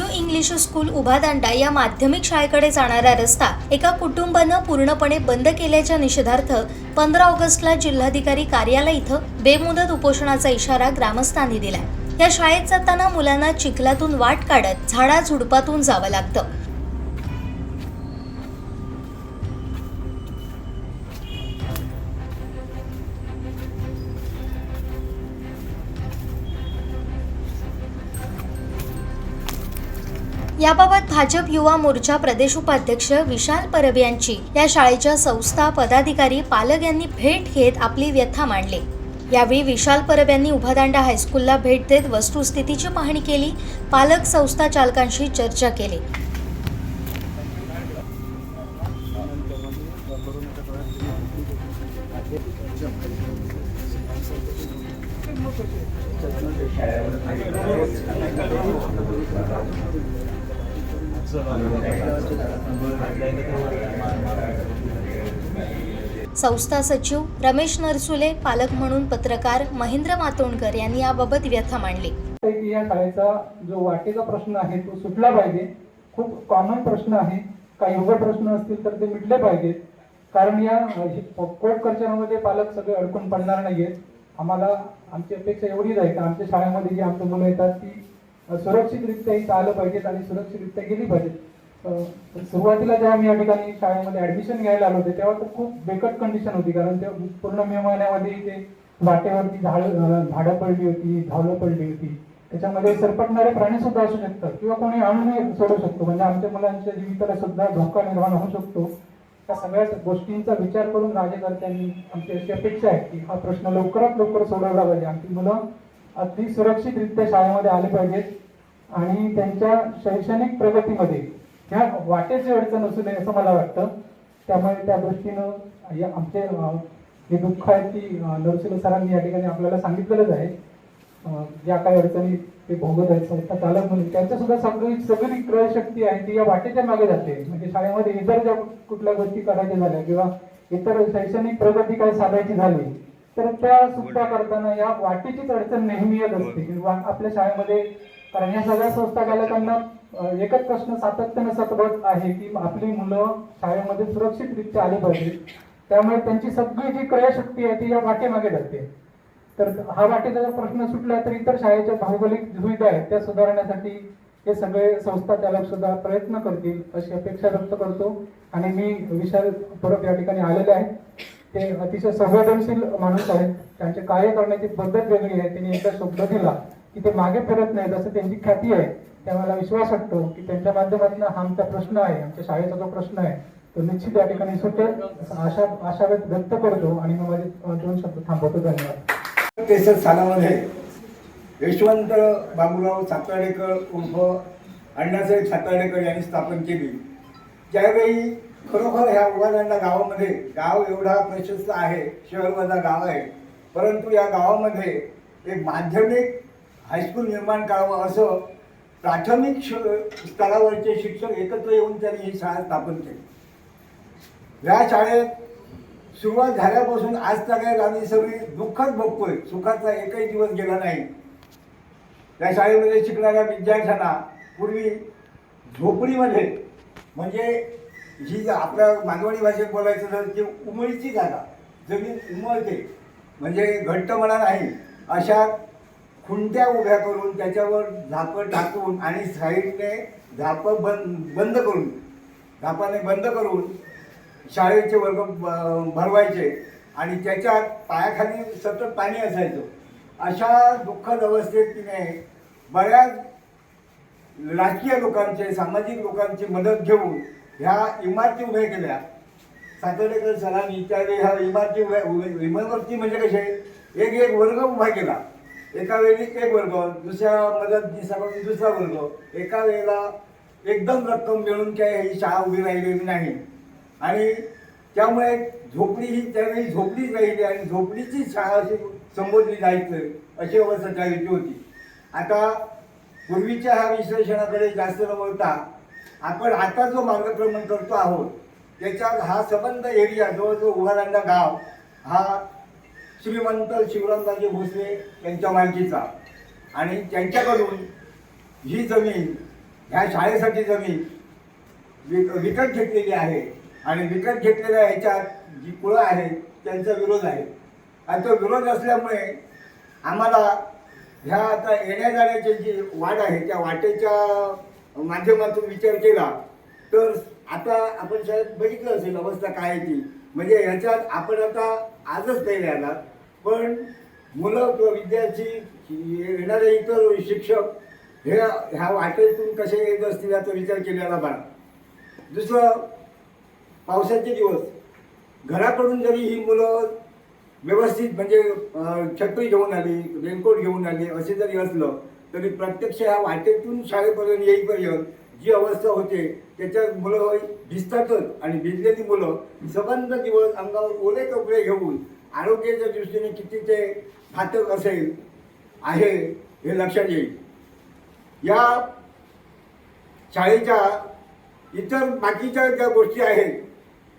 New English School Ubhadanda या माध्यमिक शाळेकडे जाणारा रस्ता एका कुटुंबानं पूर्णपणे बंद केल्याच्या निषेधार्थ पंधरा ऑगस्टला जिल्हाधिकारी कार्यालय इथं बेमुदत उपोषणाचा इशारा ग्रामस्थांनी दिलाय. या शाळेत जाताना मुलांना चिखलातून वाट काढत झाडा झुडपातून जावं लागतं. याबाबत भाजप युवा मोर्चा प्रदेश उपाध्यक्ष विशाल परब यांची या शाळेच्या संस्था पदाधिकारी पालक यांनी भेट घेत आपली व्यथा मांडली. यावेळी विशाल परब यांनी उभादांडा हायस्कूलला भेट देत वस्तुस्थितीची पाहणी केली पालक संस्था चालकांशी चर्चा केली. संस्था सचिव रमेश नरसुले पालक म्हणून पत्रकार महेंद्र मातोंडकर यांनी याबाबत व्यथा मांडली. की या शाळेचा जो वाटेचा प्रश्न आहे तो सुटला पाहिजे. खूप कॉमन प्रश्न आहे. काही योग्य प्रश्न असतील तर ते मिटले पाहिजेत. कारण या कोर्ट कल्चरमध्ये पालक सगळे अडकून पडणार नाहीयेत. आम्हाला आमची अपेक्षा एवढीच आहे का आमच्या शाळेमध्ये जी आमची मुलं येतात ती सुरक्षितरित्याही सुरक्षितरित्या आलं पाहिजेत आणि सुरक्षितरित्या गेली पाहिजेत. सुरुवातीला जेव्हा मी या ठिकाणी शाळेमध्ये ऍडमिशन घ्यायला आलो होते तेव्हा तर खूप बेकट कंडिशन होती कारण ते पूर्ण मे महिन्यामध्ये ते वाटेवरती झाड झाडं पडली होती धावलं पडली होती. त्याच्यामध्ये सरपटणारे प्राणी सुद्धा असू शकतात किंवा कोणी आणून सोडू शकतो. म्हणजे आमच्या मुलांच्या जीवितला सुद्धा धोका निर्माण होऊ शकतो. त्या सगळ्या गोष्टींचा विचार करून राज्यकर्त्यांनी आमची अशी अपेक्षा आहे की हा प्रश्न लवकरात लवकर सोडवला पाहिजे. आमची मुलं अगदी सुरक्षितरित्या शाळेमध्ये आले पाहिजेत. आणि त्यांच्या शैक्षणिक प्रगतीमध्ये ह्या वाटेची अडचण असू नये असं मला वाटतं. त्यामुळे त्या दृष्टीनं आमचे जे दुःख आहे ती नरसिंह सरांनी या ठिकाणी आपल्याला सांगितलेलंच आहे. ज्या काही अडचणी ते भोगत आहेत संस्था चालक म्हणून. त्यांच्या सुद्धा सगळी सगळी क्रयशक्ती आहे ती या वाटेच्या मागे जाते. म्हणजे शाळेमध्ये इतर ज्या कुठल्या गोष्टी करायच्या झाल्या किंवा इतर शैक्षणिक प्रगती काय साधायची झाली तर त्या सुद्धा करताना या वाटेचीच अडचण नेहमी येत असते. किंवा आपल्या शाळेमध्ये कारण या सगळ्या संस्था चालकांना एकच प्रश्न सातत्याने सतत आहे की आपली मुलं शाळेमध्ये सुरक्षितरित्या आली पाहिजे त्यामुळे त्यांची सगळी जी क्रयशक्ती आहे ती या वाटेमागे जाते तर हा वाटेचा जर प्रश्न सुटला तर इतर शाळेच्या भौगोलिक सुविधा आहेत त्या सुधारण्यासाठी हे सगळे संस्था चालक सुद्धा प्रयत्न करतील अशी अपेक्षा व्यक्त करतो. आणि मी विशाल परब या ठिकाणी आलेले आहेत ते अतिशय संवेदनशील माणूस आहेत. त्यांचे कार्य करण्याची पद्धत वेगळी आहे. त्यांनी एकदा शब्द दिला. की ते मागे फिरत नाही जसं त्यांची ख्याती आहे त्या मला विश्वास वाटतो की त्यांच्या माध्यमातून हा आमचा प्रश्न आहे आमच्या शाळेचा जो प्रश्न आहे तो निश्चित या ठिकाणी सुटेल आशा आशा व्यक्त करतो आणि मग माझे दोन शब्द थांबवतो धन्यवाद. त्रेसष्ट सालामध्ये यशवंत बाबूराव साताडेकर उर्फ अण्णासाहेब साताडेकर यांनी स्थापन केली. त्यावेळी खरोखर ह्या उभारांना गावामध्ये गाव एवढा प्रशस्त आहे शहरवजा गाव आहे परंतु या गावामध्ये एक माध्यमिक हायस्कूल निर्माण करावं असं प्राथमिक श- स्तरावरचे शिक्षक एकत्र येऊन त्यांनी ही शाळा स्थापन केली. या शाळेत सुरुवात झाल्यापासून आज तक आम्ही सगळी दुःखच बघतोय. सुखाचा एकही दिवस गेला नाही. त्या शाळेमध्ये शिकणाऱ्या विद्यार्थ्यांना पूर्वी झोपडीमध्ये म्हणजे ही जी आपल्या मालवणी भाषेत बोलायचं तर ती उमळीची जागा जमीन उमळते म्हणजे घट्टपणा नाही अशा खुंट्या उभ्या करून त्याच्यावर झापं टाकून आणि साईडने झापं बंद बंद करून झापाने बंद करून शाळेचे वर्ग ब- भरवायचे आणि त्याच्यात पायाखाली सतत पाणी असायचं. अशा दुःखद अवस्थेत तिने बऱ्याच राजकीय लोकांचे सामाजिक लोकांची मदत घेऊन ह्या इमारती उभ्या केल्या. सातर्डेकर सरांनी त्यावेळी ह्या इमारती उभ्या- इमारती म्हणजे कसे? एक एक वर्ग उभा केला. एका वेळी एक वर्ग दुसऱ्या मदत मदतनीसाकडून दुसरा वर्ग. एका वेळेला एकदम रक्कम मिळून काय ही शाळा उभी राहिलेली नाही. आणि त्यामुळे झोपडी ही त्यावेळी झोपडीच राहिली आणि झोपडीची शाळा अशी संबोधली जायचं अशी अवस्था त्यावेळीची होती. आता पूर्वीच्या ह्या विश्लेषणाकडे जास्त न बोलता आपण आता जो मार्गक्रमण करतो आहोत त्याच्यात हा संबंध एरिया जवळजवळ उभारांडा गाव हा श्रीमंत शिवरामदाजी भोसले यांच्या मालकीचा. आणि त्यांच्याकडून ही जमीन ह्या शाळेसाठी जमीन विक विकत घेतलेली आहे. आणि विकत घेतलेल्या ह्याच्यात जी कुळं आहेत त्यांचा विरोध आहे. आणि तो विरोध असल्यामुळे आम्हाला ह्या आता येण्या जाण्याची जी वाट आहे त्या वाटेच्या माध्यमातून विचार केला तर आता आपण शाळेत बघितलं असेल अवस्था काय आहे ती. म्हणजे ह्याच्यात आपण आता आजच नाही राहणार. पण मुलं किंवा विद्यार्थी येणारे इतर शिक्षक हे ह्या वाटेतून कसे येत असतील याचा विचार केलेला बरा दुसरं पावसाचे दिवस. घराकडून जरी ही मुलं व्यवस्थित म्हणजे छत्री घेऊन आली रेनकोट घेऊन आली असे जरी असलं तरी प्रत्यक्ष ह्या वाटेतून शाळेपर्यंत येईपर्यंत जी अवस्था होते त्याच्यात मुलं भिजतातच आणि भिजलेली मुलं सबंध दिवस अंगावर ओले कपडे घेऊन आरोग्याच्या दृष्टीने किती ते घातक असेल आहे हे लक्षात येईल. या शाळेच्या इतर बाकीच्या ज्या गोष्टी आहेत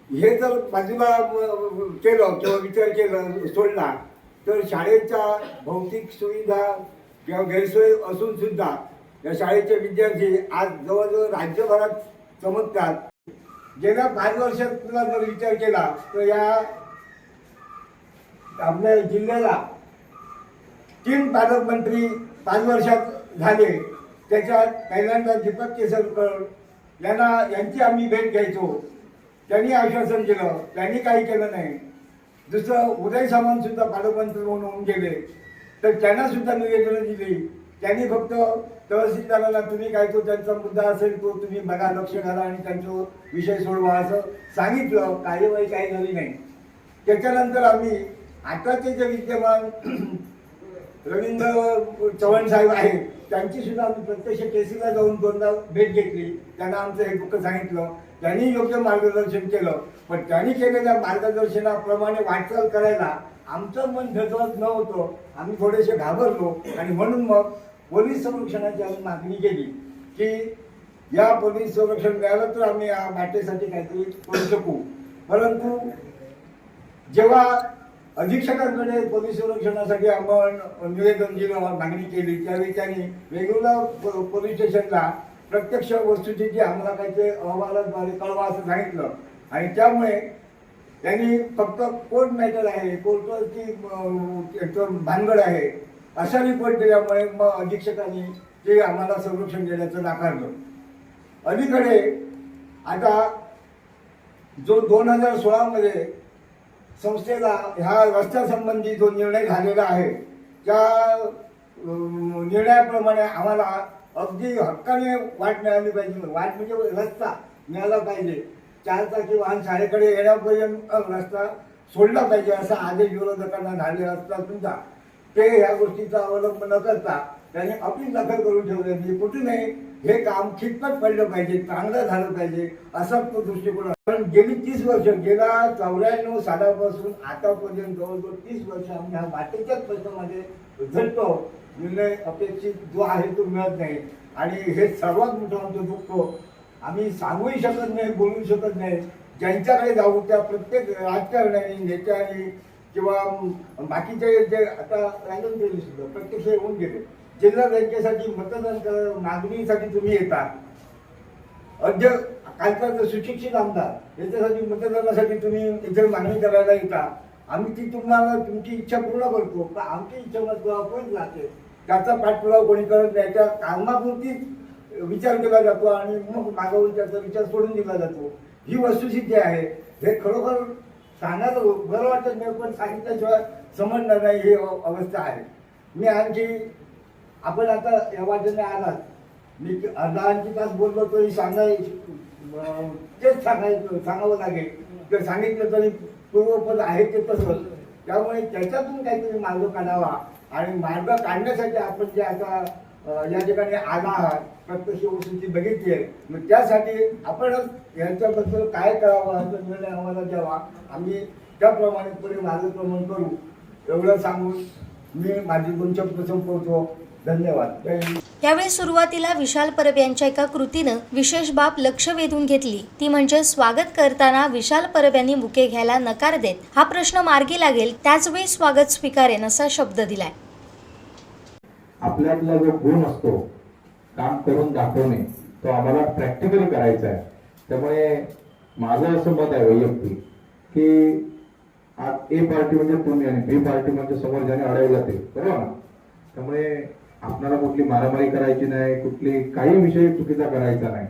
हे जर बाजूला केलं किंवा विचार केला सोडला तर शाळेच्या भौतिक सुविधा किंवा गैरसोय असून सुद्धा या शाळेचे विद्यार्थी आज जवळजवळ राज्यभरात चमकतात. गेल्या पाच वर्षातला जर विचार केला तर या आपल्या जिल्ह्याला तीन पालकमंत्री पाच वर्षात झाले. त्याच्यात पहिल्यांदा दीपक केसरकर यांना यांची आम्ही भेट घ्यायचो. त्यांनी आश्वासन केलं त्यांनी काही केलं नाही. दुसरं उदय सामंतसुद्धा पालकमंत्री म्हणून होऊन गेले. तर त्यांना सुद्धा निवेदनं दिली. त्यांनी फक्त तहसीलदाराला तुम्ही काय तो त्यांचा मुद्दा असेल तो तुम्ही बघा लक्ष घाला आणि त्यांचा विषय सोडवा असं सांगितलं. कार्यवाही काही झाली नाही. त्याच्यानंतर आम्ही आताचे जे विद्यमान रवींद्र चव्हाण साहेब आहेत त्यांची सुद्धा आम्ही प्रत्यक्ष केसीला जाऊन दोनदा भेट घेतली. त्यांना आमचं हे दुःख सांगितलं. त्यांनी योग्य मार्गदर्शन केलं. पण त्यांनी केलेल्या मार्गदर्शनाप्रमाणे वाटचाल करायला आमचं मन धगवत नव्हतं. आम्ही थोडेसे घाबरलो आणि म्हणून मग पोलीस संरक्षणाची आम्ही मागणी केली की या पोलीस संरक्षण मिळालं तर आम्ही या वाटेसाठी काहीतरी करू शकू. परंतु जेव्हा अधीक्षकांकडे पोलीस संरक्षणासाठी आपण निवेदन दिलं मागणी केली त्यावेळी त्यांनी वेगवेगळ्या प- पोलीस स्टेशनला प्रत्यक्ष वस्तुस्थिती अंमलाकाचे अहवालाद्वारे कळवा असं सांगितलं. आणि त्यामुळे त्यांनी फक्त कोर्ट मॅटर आहे कोर्टाची भानगड आहे. असा रिपोर्ट दिल्यामुळे मग अधीक्षकांनी ते आम्हाला संरक्षण देण्याचं नाकारलं. अलीकडे आता जो दोन हजार सोळामध्ये संस्थेला ह्या रस्त्यासंबंधी जो निर्णय झालेला आहे त्या निर्णयाप्रमाणे आम्हाला अगदी हक्काने वाट मिळाली पाहिजे. वाट म्हणजे रस्ता मिळाला पाहिजे. चार चाकी वाहन शाळेकडे येण्यापर्यंत रस्ता सोडला पाहिजे असा आदेश विरोधकांना झाले असता सुद्धा. ते ह्या गोष्टीचा अवलंब न करता त्यांनी आपली दाखल करून ठेवलेली म्हणजे नाही हे काम खितपत पडलं पाहिजे चांगलं झालं पाहिजे असा तो दृष्टिकोन पण गेली तीस वर्ष गेल्या चौऱ्याण्णव सालापासून आतापर्यंत जवळजवळ तीस वर्ष आम्ही ह्या वाटेच्याच प्रश्नामध्ये झटतो निर्णय अपेक्षित जो आहे तो मिळत नाही. आणि हे सर्वात मोठं आमचं दुःख आम्ही सांगूही शकत नाही बोलू शकत नाही. ज्यांच्याकडे जाऊ त्या प्रत्येक राजकारण्याने नेत्याने किंवा बाकीचे जे आता राजन केले सुद्धा प्रत्यक्ष येऊन गेले. जिल्हा बँकेसाठी मतदान मागणीसाठी तुम्ही येता. अध्य कालचा सुशिक्षित आमदार याच्यासाठी मतदानासाठी तुम्ही इतर मागणी करायला येता. आम्ही ती तुम्हाला तुमची इच्छा पूर्ण करतो पण आमची इच्छा मात्र अपयश राहते त्याचा पाठपुरावा कोणी करत नाही. त्या कामापुरतीच विचार केला जातो आणि मग मागावून त्याचा विचार सोडून दिला जातो. ही वस्तुस्थिती आहे. हे खरोखर सांगायला बरं वाटत नाही पण सांगितल्याशिवाय समजणार नाही ही अवस्था आहे. मी आणखी आपण आता या वाटेने आलात. मी अर्धा आणखी तास बोललो तरी सांगाय तेच सांगायचं सांगावं लागेल. तर सांगितलं तरी पूर्वपद आहे ते तसंच त्यामुळे त्याच्यातून काहीतरी मार्ग काढावा आणि मार्ग काढण्यासाठी आपण जे आता या ठिकाणी आला आहात प्रत्यक्ष वस्तूची बघितली आहे. मग त्यासाठी आपणच यांच्याबद्दल काय करावं याचा निर्णय आम्हाला द्यावा. आम्ही त्याप्रमाणे पुढे मार्गक्रमण करू. एवढं सांगून मी माझी दोन शब्द संपवतो. धन्यवाद. यावेळी सुरुवातीला विशाल परब यांच्या एका कृतीनं विशेष बाब लक्ष वेधून घेतली. ती म्हणजे स्वागत करताना विशाल परब यांनी बुके घ्यायला नकार देत. हा प्रश्न मार्गी लागेल त्याचवेळी स्वागत स्वीकारेन असा शब्द दिलाय. आपल्यातला जो गुण असतो काम करून दाखवणे तो आम्हाला प्रॅक्टिकली करायचा आहे. त्यामुळे माझं असं मत आहे वैयक्तिक की ए पार्टी म्हणजे तुम्ही आणि बी पार्टी म्हणजे समोर ज्याने अडवलं ते बरोबर ना? त्यामुळे आपल्याला कुठली मारामारी करायची नाही कुठली काही विषय चुकीचा करायचा नाही.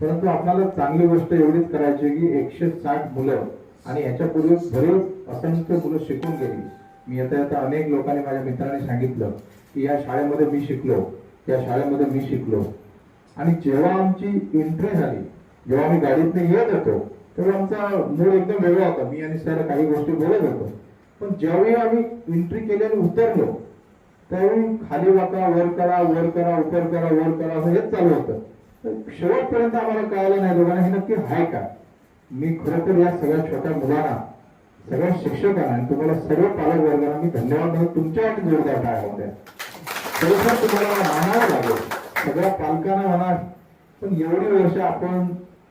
परंतु आपल्याला चांगली गोष्ट एवढीच करायची आहे की एकशे साठ मुलं आणि याच्यापूर्वी बरेच असंख्य मुलं शिकून गेली. मी येता येता अनेक लोकांनी माझ्या मित्रांनी सांगितलं की या शाळेमध्ये मी शिकलो या शाळेमध्ये मी शिकलो. आणि जेव्हा आमची एंट्री झाली जेव्हा आम्ही गाडीतने येत होतो तेव्हा आमचा मूड एकदम वेगळा होता. मी आणि सर काही गोष्टी बोलत होतो. पण ज्यावेळी आम्ही एंट्री केली आणि उतरलो त्यावेळी खाली वाका वर करा वर करा उपर करा वर करा असं हेच चालू होतं. तर शेवटपर्यंत आम्हाला कळालं नाही दोघांना हे नक्की आहे का? मी खरोखर या सगळ्या छोट्या मुलांना सगळ्या शिक्षकांना आणि तुम्हाला सर्व पालक वर्गांना मी धन्यवाद देतो. तुमच्यासाठी जोरदार टाळ्या होत्या. खरोखर तुम्हाला म्हणावं लागेल सगळ्या पालकांना म्हणा पण एवढी वर्ष आपण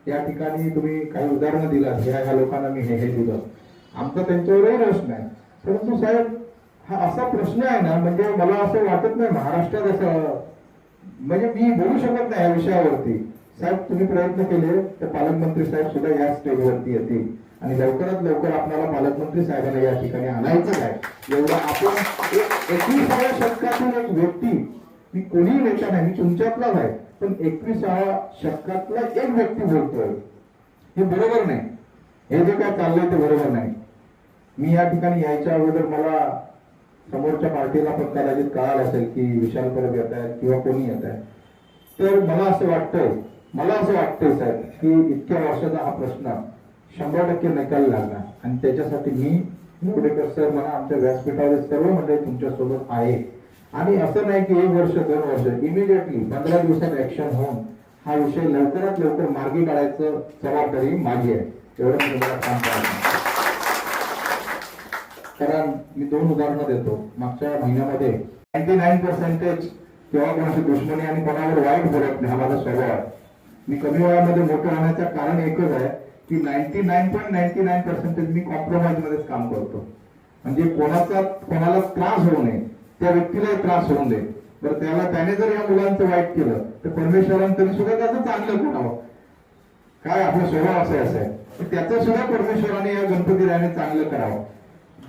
या ठिकाणी तुम्ही काही उदाहरणं दिलात ह्या ह्या लोकांना मी हे हे दिलं. आमचा त्यांच्यावरही रोष नाही परंतु साहेब हा असा प्रश्न आहे ना म्हणजे मला असं वाटत नाही महाराष्ट्रात असं म्हणजे मी बोलू शकत नाही या विषयावरती. साहेब तुम्ही प्रयत्न केले तर पालकमंत्री साहेब सुद्धा या स्टेजवरती येतील. आणि लवकरात लवकर आपल्याला पालकमंत्री साहेबांना या ठिकाणी आणायचं आहे. एवढा आपण एकविसाव्या शतकातील एक व्यक्ती मी कोणीही नेता नाही मी तुमच्यातलाच आहे पण एकविसाव्या शतकातला एक व्यक्ती बोलतोय. हे बरोबर नाही. हे जे काय चाललंय ते बरोबर नाही. मी या ठिकाणी यायच्या अगोदर मला समोरच्या पार्टीला पण कदाचित कळालं असेल की विशाल परब येत आहेत किंवा कोणी येत आहे तर मला असं वाटतंय मला असं वाटतंय साहेब की इतक्या वर्षाचा हा प्रश्न शंभर टक्के निकाल लागला आणि त्याच्यासाठी मी निवडेकर सर म्हणा आमच्या व्यासपीठावर सर्व मंडळी तुमच्यासोबत आहे आणि असं नाही की एक वर्ष दोन वर्ष इमिडिएटली पंधरा दिवसात ऍक्शन होऊन हा विषय लवकरात लवकर मार्गी काढायचं जबाबदारी माझी आहे. एवढं तुम्हाला काम करायचं कारण मी दोन उदाहरणं देतो. मागच्या महिन्यामध्ये नाईन्टी नाईन पर्सेंटेज किंवा कोणाची दुश्मनी आणि कोणावर वाईट बोलत नाही हा माझा स्वभाव आहे. मी कमी वयामध्ये मोठं राहण्याचं कारण एकच आहे. की ninety nine point ninety nine percentage मी कॉम्प्रोमाइज मध्येच काम करतो. म्हणजे कोणाचा कोणाला त्रास होऊ नये त्या व्यक्तीलाही त्रास होऊ नये. बरं त्याला त्याने जर या मुलांचं वाईट केलं तर परमेश्वरानं तरी सुद्धा त्याचं चांगलं करावं. काय आपला स्वभाव असा असा आहे. तर त्याचं सुद्धा परमेश्वराने या गणपती रायाने चांगलं करावं.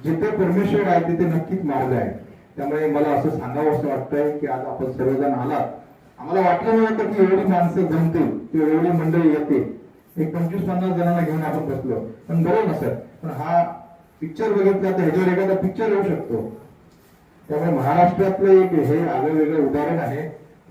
जिथे परमेश्वर आहे तिथे नक्कीच मार्ग आहे. त्यामुळे मला असं सांगावं असं वाटतंय की आज आपण सर्वजण आलात. आम्हाला वाटलं नव्हतं की एवढी माणसं जमतील किंवा एवढी मंडळी येते एक पंचवीस पन्नास जणांना घेऊन आपण बसलो. पण बरोबर नसत पण हा पिक्चर बघितला तर ह्याच्यावर एखादा पिक्चर येऊ शकतो. त्यामुळे महाराष्ट्रातलं एक हे आगळं वेगळं उदाहरण आहे.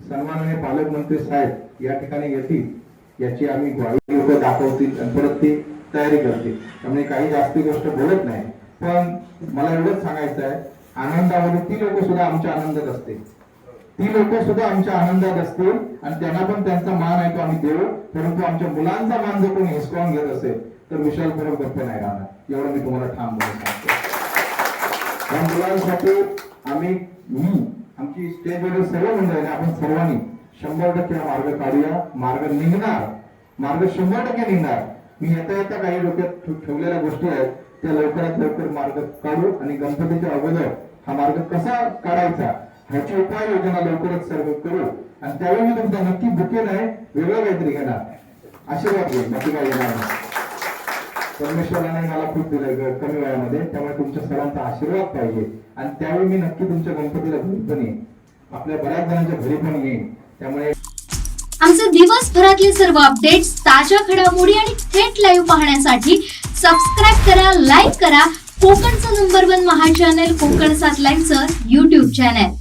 सन्माननीय पालकमंत्री साहेब या ठिकाणी येतील याची आम्ही ग्वाही लोक दाखवतील आणि परत ती तयारी करतील. त्यामुळे काही जास्ती गोष्ट बोलत नाही. पण मला एवढंच सांगायचं आहे आनंदामध्ये ती लोक सुद्धा आमच्या आनंदात असते ती लोक सुद्धा आमच्या आनंदात असतील आणि त्यांना पण त्यांचा मान आहे तो आम्ही देऊ. परंतु आमच्या मुलांचा मान जर कोणी हिसकावून घेत असेल तर विशाल फरक गप्प नाही राहणार. एवढं मी तुम्हाला ठाम बोलून सांगतो या मुलांसाठी आम्ही मी आमची स्टेजवरील सर्व मंडळी आपण सर्वांनी शंभर टक्के मार्ग काढूया. मार्ग निघणार. मार्ग शंभर टक्के निघणार. मी येता येता काही डोक्यात ठेवलेल्या गोष्टी आहेत. त्या लवकरात लवकर मार्ग काढू आणि गणपतीच्या अगोदर हा मार्ग कसा काढायचा ह्याची उपाययोजना लवकरच सर्व करू. आणि त्यावेळी मी तुमचा नक्की बुके नाही वेगळं काहीतरी घेणार आशीर्वाद घेईन बाकी काय येणार परमेश्वराने मला खूप दिलं ग- कमी वयामध्ये त्यामुळे तुमच्या सर्वांचा आशीर्वाद पाहिजे. आणि त्यावेळी मी नक्की तुमच्या गणपतीला घरी पण येईन. आपल्या बऱ्याच जणांच्या घरी पण येईन. त्यामुळे आमचे दिवसभरातले सर्व अपडेट्स ताज्या घडामोडी आणि थेट लाईव्ह पाहण्यासाठी सबस्क्राईब करा लाईक करा. कोकणचं number one Maha channel Konkan सात लाईव्हचं युट्यूब चॅनल